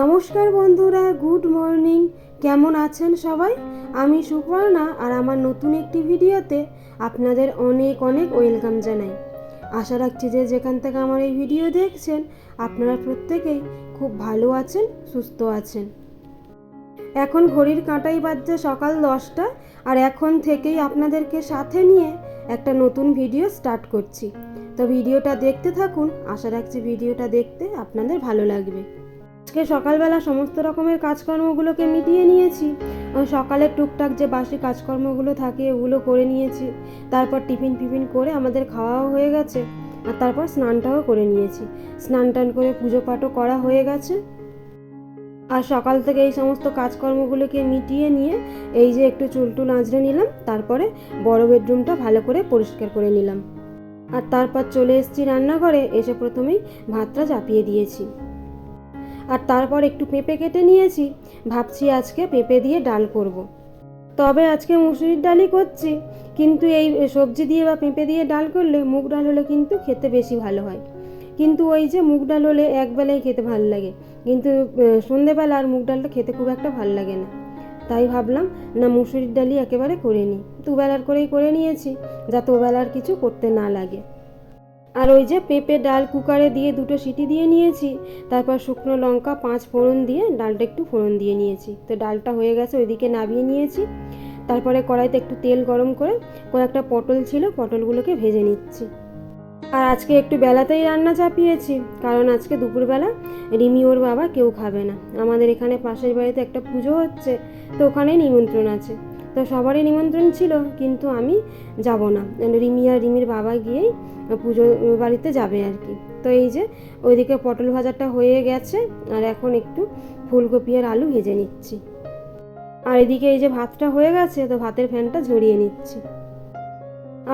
নমস্কার বন্ধুরা, good morning. কেমন আছেন সবাই? আমি সুপর্ণা আর আমার নতুন একটি ভিডিওতে আপনাদের অনেক অনেক ওয়েলকাম জানাই। আশা রাখছি যে যেখান থেকে আমার এই ভিডিও দেখছেন, আপনারা প্রত্যেকেই খুব ভালো আছেন, সুস্থ আছেন। এখন ঘড়ির কাঁটাই বাজছে সকাল দশটা, আর এখন থেকেই আপনাদেরকে সাথে নিয়ে একটা নতুন ভিডিও স্টার্ট করছি। তো ভিডিওটা দেখতে থাকুন, আশা রাখছি ভিডিওটা দেখতে আপনাদের ভালো লাগবে। আজকে সকালবেলা সমস্ত রকমের কাজকর্মগুলোকে মিটিয়ে নিয়েছি। আর সকালে টুকটাক যে বাসি কাজকর্মগুলো থাকে, ওগুলো করে নিয়েছি। তারপর টিফিন ফিফিন করে আমাদের খাওয়াও হয়ে গেছে। আর তারপর স্নানটাও করে নিয়েছি। স্নান টান করে পুজো পাঠও করা হয়ে গেছে। আর সকাল থেকে এই সমস্ত কাজকর্মগুলোকে মিটিয়ে নিয়ে এই যে একটু চুলটুল আঁচড়ে নিলাম, তারপরে বড় বেডরুমটা ভালো করে পরিষ্কার করে নিলাম। আর তারপর চলে এসেছি রান্নাঘরে, এসে প্রথমেই ভাতটা চাপিয়ে দিয়েছি। আর তারপর একটু পেঁপে কেটে নিয়েছি। ভাবছি আজকে পেঁপে দিয়ে ডাল করব। তবে আজকে মুসুরির ডালই করছি। কিন্তু এই সবজি দিয়ে বা পেঁপে দিয়ে ডাল করলে মুগ ডাল হলে কিন্তু খেতে বেশি ভালো হয়। কিন্তু ওই যে মুগ ডাল হলে একবেলাই খেতে ভালো লাগে। কিন্তু সন্ধেবেলা আর মুগ ডালটা খেতে খুব একটা ভালো লাগে না। তাই ভাবলাম, না মুসুরির ডালই একেবারে করে নিই। দুবেলার করেই করে নিয়েছি, যাতে ওবেলার কিছু করতে না লাগে। আর ওই যে পেঁপে ডাল কুকারে দিয়ে দুটো সিটি দিয়ে নিয়েছি, তারপর শুকনো লঙ্কা, পাঁচ ফোড়ন দিয়ে ডালটা একটু ফোড়ন দিয়ে নিয়েছি। তো ডালটা হয়ে গেছে, ওইদিকে নামিয়ে নিয়েছি। তারপরে কড়াইতে একটু তেল গরম করে কয়েকটা পটল ছিল, পটলগুলোকে ভেজে নিচ্ছি। আর আজকে একটু বেলাতেই রান্না চাপিয়েছি, কারণ আজকে দুপুরবেলা রিমি ওর বাবা কেউ খাবে না। আমাদের এখানে পাশের বাড়িতে একটা পুজো হচ্ছে, তো ওখানেই নিমন্ত্রণ আছে। তো সবারই নিমন্ত্রণ ছিল, কিন্তু আমি যাব না। রিমি আর রিমির বাবা গিয়েই পুজো বাড়িতে যাবে আর কি। তো এই যে ওইদিকে পটল ভাজাটা হয়ে গেছে, আর এখন একটু ফুলকপি আর আলু ভেজে নিচ্ছি। আর এদিকে এই যে ভাতটা হয়ে গেছে, তো ভাতের ফ্যানটা ঝরিয়ে নিচ্ছি।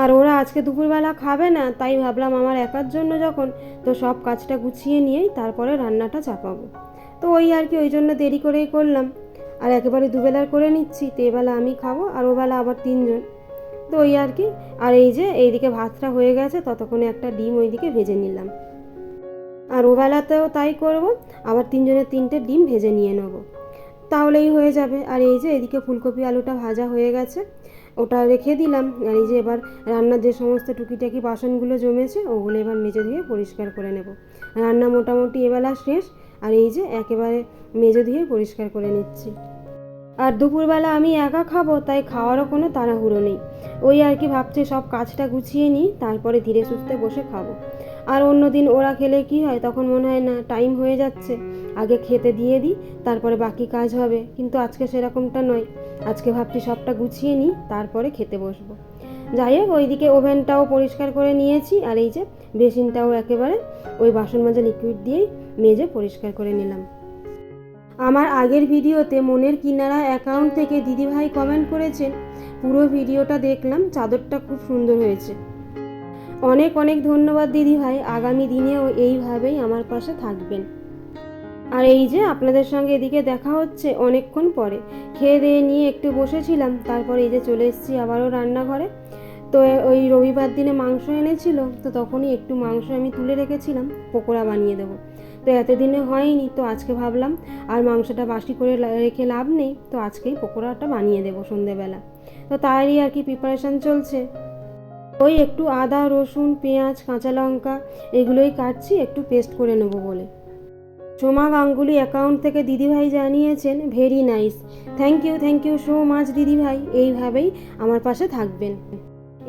আর ওরা আজকে দুপুরবেলা খাবে না, তাই ভাবলাম আমার একার জন্য যখন, তো সব কাজটা গুছিয়ে নিয়েই তারপরে রান্নাটা চাপাবো। তো ওই আর কি, ওই জন্য দেরি করেই করলাম। আর একেবারে দুবেলার করে নিচ্ছি, তো এবেলা আমি খাব আর ওবেলা আবার তিনজন। তো ওই আর কি, আর এই যে এইদিকে ভাতটা হয়ে গেছে, ততক্ষণে একটা ডিম ওইদিকে ভেজে নিলাম। আর ওবেলাতেও তাই করব, আবার তিনজনের তিনটে ডিম ভেজে নিয়ে নেব। তাহলেই হয়ে যাবে। আর এই যে এদিকে ফুলকপি আলুটা ভাজা হয়ে গেছে, ওটা রেখে দিলাম। আর এই যে এবার রান্নার যে সমস্ত টুকিটাকি বাসনগুলো জমেছে, ওগুলো এবার মেজে ধুয়ে পরিষ্কার করে নেব। রান্না মোটামুটি এবেলা শেষ আর এই যে একেবারে মেজে ধুয়ে পরিষ্কার করে নিচ্ছি। আর দুপুরবেলা আমি একা খাব, তাই খাওয়ারও কোনো তাড়াহুড়ো নেই। ওই আর কি ভাবছি, সব কাজটা গুছিয়ে নিই, তারপরে ধীরে সুস্থে বসে খাব। আর অন্য দিন ওরা খেলে কি হয়, তখন মনে হয় না, টাইম হয়ে যাচ্ছে। আগে খেতে দিয়ে দিই, তারপরে বাকি কাজ হবে। কিন্তু আজকে সেরকমটা নয়। আজকে ভাবছি সবটা গুছিয়ে নিই, তারপরে খেতে বসবো। যাই হোক, ওইদিকে ওভেনটাও পরিষ্কার করে নিয়েছি, আর এই যে বেসিনটাও একেবারে ওই বাসন মাজা লিকুইড দিয়েই মেজে পরিষ্কার করে নিলাম। আমার আগের ভিডিওতে মনের কিনারা অ্যাকাউন্ট থেকে দিদিভাই কমেন্ট করেছেন, পুরো ভিডিওটা দেখলাম, চাদরটা খুব সুন্দর হয়েছে। অনেক অনেক ধন্যবাদ দিদিভাই, আগামী দিনেও এইভাবেই আমার পাশে থাকবেন। আর এই যে আপনাদের সঙ্গে এদিকে দেখা হচ্ছে অনেকক্ষণ পরে। খেয়ে দিয়ে নিয়ে একটু বসেছিলাম, তারপর এই যে চলে এসেছি আবারও রান্নাঘরে। তো ওই রবিবার দিনে মাংস এনেছিল, তো তখনই একটু মাংস আমি তুলে রেখেছিলাম, পকোড়া বানিয়ে দেবো। তো এতদিনে হয়নি, তো আজকে ভাবলাম, আর মাংসটা বাসি করে রেখে লাভ নেই, তো আজকেই পকোড়াটা বানিয়ে দেবো সন্ধেবেলা। তো তারই আর কি প্রিপারেশান চলছে। ওই একটু আদা, রসুন, পেঁয়াজ, কাঁচা লঙ্কা, এগুলোই কাটছি, একটু পেস্ট করে নেব বলে। সোমা গাঙ্গুলি অ্যাকাউন্ট থেকে দিদিভাই জানিয়েছেন very nice thank you thank you so much দিদিভাই। এইভাবেই আমার পাশে থাকবেন।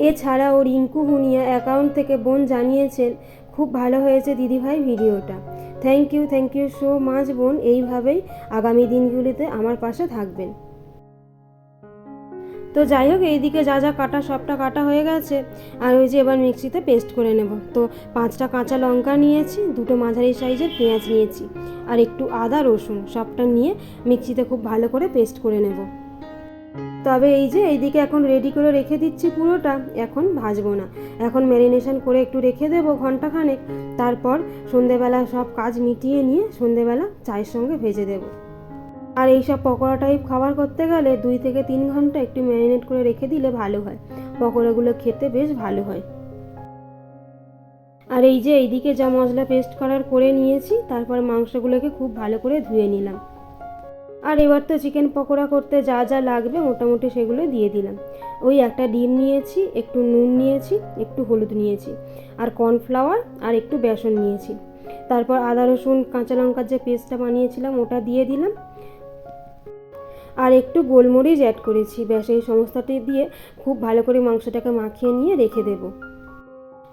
এছাড়াও রিঙ্কু হুনিয়া অ্যাকাউন্ট থেকে বোন জানিয়েছেন, খুব ভালো হয়েছে দিদিভাই ভিডিওটা। Thank you thank you so much বোন। এইভাবেই আগামী দিনগুলিতে আমার পাশে থাকবেন। তো যাই হোক, এইদিকে যা যা কাটা সবটা কাটা হয়ে গেছে। আর ওই যে এবার মিক্সিতে পেস্ট করে নেব। তো পাঁচটা কাঁচা লঙ্কা নিয়েছি, দুটো মাঝারি সাইজের পেঁয়াজ নিয়েছি। আর একটু আদা, রসুন সবটা নিয়ে মিক্সিতে খুব ভালো করে পেস্ট করে নেব। তবে এই যে এইদিকে এখন রেডি করে রেখে দিচ্ছি পুরোটা, এখন ভাজবো না। এখন ম্যারিনেশন করে একটু রেখে দেবো ঘন্টাখানেক তারপর সন্ধেবেলা সব কাজ মিটিয়ে নিয়ে সন্ধেবেলা চায়ের সঙ্গে ভেজে দেবো। আর এই সব পকোড়া টাইপ খাবার করতে গেলে দুই থেকে তিন ঘণ্টা একটু ম্যারিনেট করে রেখে দিলে ভালো হয়। পকোড়াগুলো খেতে বেশ ভালো হয়। আর এই যে এইদিকে যা মশলা পেস্ট করার করে নিয়েছি, তারপর মাংসগুলোকে খুব ভালো করে ধুয়ে নিলাম। আর এবার তো চিকেন পকোড়া করতে যা যা লাগবে মোটামুটি সেগুলো দিয়ে দিলাম। ওই একটা ডিম নিয়েছি, একটু নুন নিয়েছি, একটু হলুদ নিয়েছি, আর কর্নফ্লাওয়ার আর একটু বেসন নিয়েছি। তারপর আদা, রসুন, কাঁচা লঙ্কার যে পেস্টটা বানিয়েছিলাম ওটা দিয়ে দিলাম। আর একটু গোলমরিচ অ্যাড করেছি। ব্যাস, এই সমস্তটি দিয়ে খুব ভালো করে মাংসটাকে মাখিয়ে নিয়ে রেখে দেবো।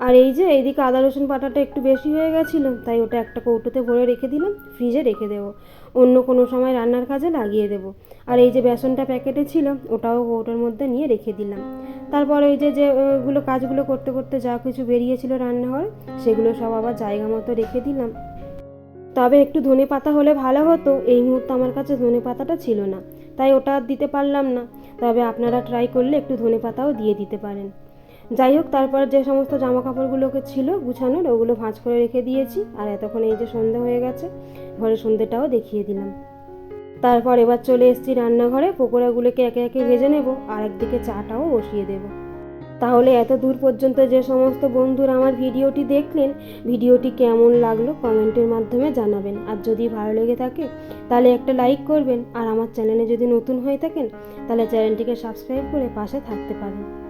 আর এই যে এইদিকে আদা রসুন বাটাটা একটু বেশি হয়ে গেছিল, তাই ওটা একটা কৌটোতে ভরে রেখে দিলাম, ফ্রিজে রেখে দেবো। অন্য কোনো সময় রান্নার কাজে লাগিয়ে দেবো। আর এই যে বেসনটা প্যাকেটে ছিল, ওটাও কৌটোর মধ্যে নিয়ে রেখে দিলাম। তারপর ওই যে যেগুলো কাজগুলো করতে করতে যা কিছু বেরিয়েছিল রান্নাঘরে, সেগুলো সব আবার জায়গা মতো রেখে দিলাম। তবে একটু ধনে পাতা হলে ভালো হতো, এই মুহূর্তে আমার কাছে ধনে পাতাটা ছিল না, তাই ওটা দিতে পারলাম না। তবে আপনারা ট্রাই করলে একটু ধনে পাতাও দিয়ে দিতে পারেন। যাই হোক, তারপর যে সমস্ত জামা কাপড়গুলোকে ছিল গুছানোর, ওগুলো ভাঁজ করে রেখে দিয়েছি। আর এতক্ষণ এই যে সন্ধে হয়ে গেছে, ঘরে সন্ধেটাও দেখিয়ে দিলাম। তারপর এবার চলে এসেছি রান্নাঘরে, পকোড়াগুলোকে একে একে ভেজে নেব, আর একদিকে চাটাও বসিয়ে দেব। তাহলে এত দূর পর্যন্ত যে সমস্ত বন্ধুরা আমার ভিডিওটি দেখলেন, ভিডিওটি কেমন লাগল কমেন্টের মাধ্যমে জানাবেন। আর যদি ভালো লেগে থাকে, তাহলে একটা লাইক করবেন। আর আমার চ্যানেলে যদি নতুন হয়ে থাকেন, তাহলে চ্যানেলটিকে সাবস্ক্রাইব করে পাশে থাকতে পারেন।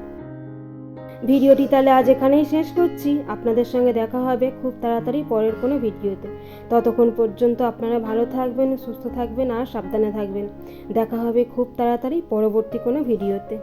ভিডিওটি তাহলে আজ এখানেই শেষ করছি। আপনাদের সঙ্গে দেখা হবে খুব তাড়াতাড়ি পরের কোনো ভিডিওতে। ততক্ষণ পর্যন্ত আপনারা ভালো থাকবেন, সুস্থ থাকবেন আর সাবধানে থাকবেন। দেখা হবে খুব তাড়াতাড়ি পরবর্তী কোনো ভিডিওতে।